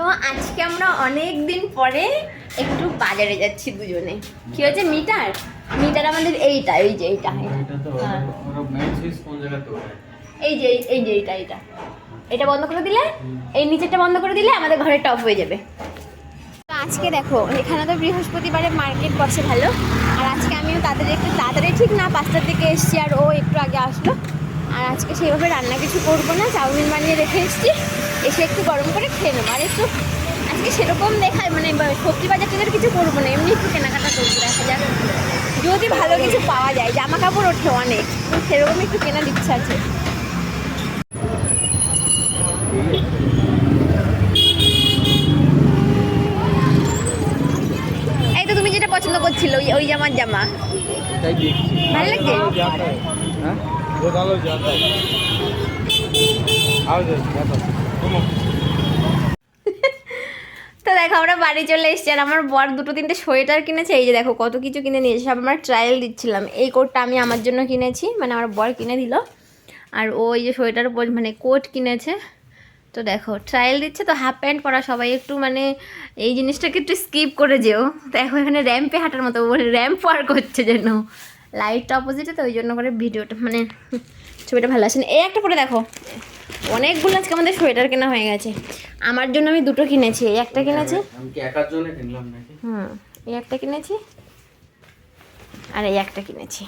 তো আজকে আমরা অনেক দিন পরে একটু বাজারে যাচ্ছি দুজনে। কি হচ্ছে মিটার? মিটার আমাদের এইটা এই যে এইটা। হ্যাঁ। এই যে এই- যে এইটা এইটা। এটা বন্ধ করে দিলে? এই নিচেরটা বন্ধ করে দিলে আমাদের ঘরে টপ হয়ে যাবে। আজকে দেখো এখানে তো বৃহস্পতিবারে মার্কেট বসে ভালো। আর আজকে আমিও তাড়াতাড়ি একটু তাড়াতাড়ি ঠিক না পাঁচটার দিকে এসেছি আর ও একটু আগে আসলো। আর আজকে সেইভাবে রান্না কিছু করব না চাউমিন বানিয়ে রেখে এসেছি। এসে একটু গরম করে খেয়ে নেব। আর একটু আজকে সেরকম দেখায় মানে সবজি বাজার টাজার কিছু করব না এমনি একটু কেনাকাটা করব দেখা যাক। যদি ভালো কিছু পাওয়া যায় জামা কাপড় ওঠে অনেক সেরকম একটু কেনার ইচ্ছা আছে। এই তো তুমি যেটা পছন্দ করছিল ওই ওই জামার জামা। ভালো লাগছে? হ্যাঁ? তো দেখো, আমরা বাড়ি চলে এসেছি আর আমার বর দুটো তিনটে সোয়েটার কিনেছে। এই যে দেখো, কত কিছু কিনে নিয়েছে সব আমরা ট্রায়াল দিচ্ছিলাম। এই কোটটা আমি আমার জন্য কিনেছি। মানে আমার বর কিনে দিল। আর ও এই যে সোয়েটার মানে কোট কিনেছে। তো দেখো ট্রায়াল দিচ্ছে। তো হাফ প্যান্ট পরা সবাই একটু মানে এই জিনিসটাকে একটু স্কিপ করে যেও। দেখো, এখানে র্যাম্পে হাঁটার মতো র্যাম্প পার করছে যেন। লাইটটা অপোজিটে তো ওই জন্য করে ভিডিওটা মানে ছবিটা ভালো আসে এই একটা পরে দেখো। অনেকগুলো আজকে আমাদের সোয়েটার কেনা হয়ে গেছে। আমার জন্য আমি দুটো কিনেছি। এই একটা কিনেছি। আমি কি একার জন্য কিনলাম নাকি? হুম এই একটা কিনেছি। আর এই একটা কিনেছি।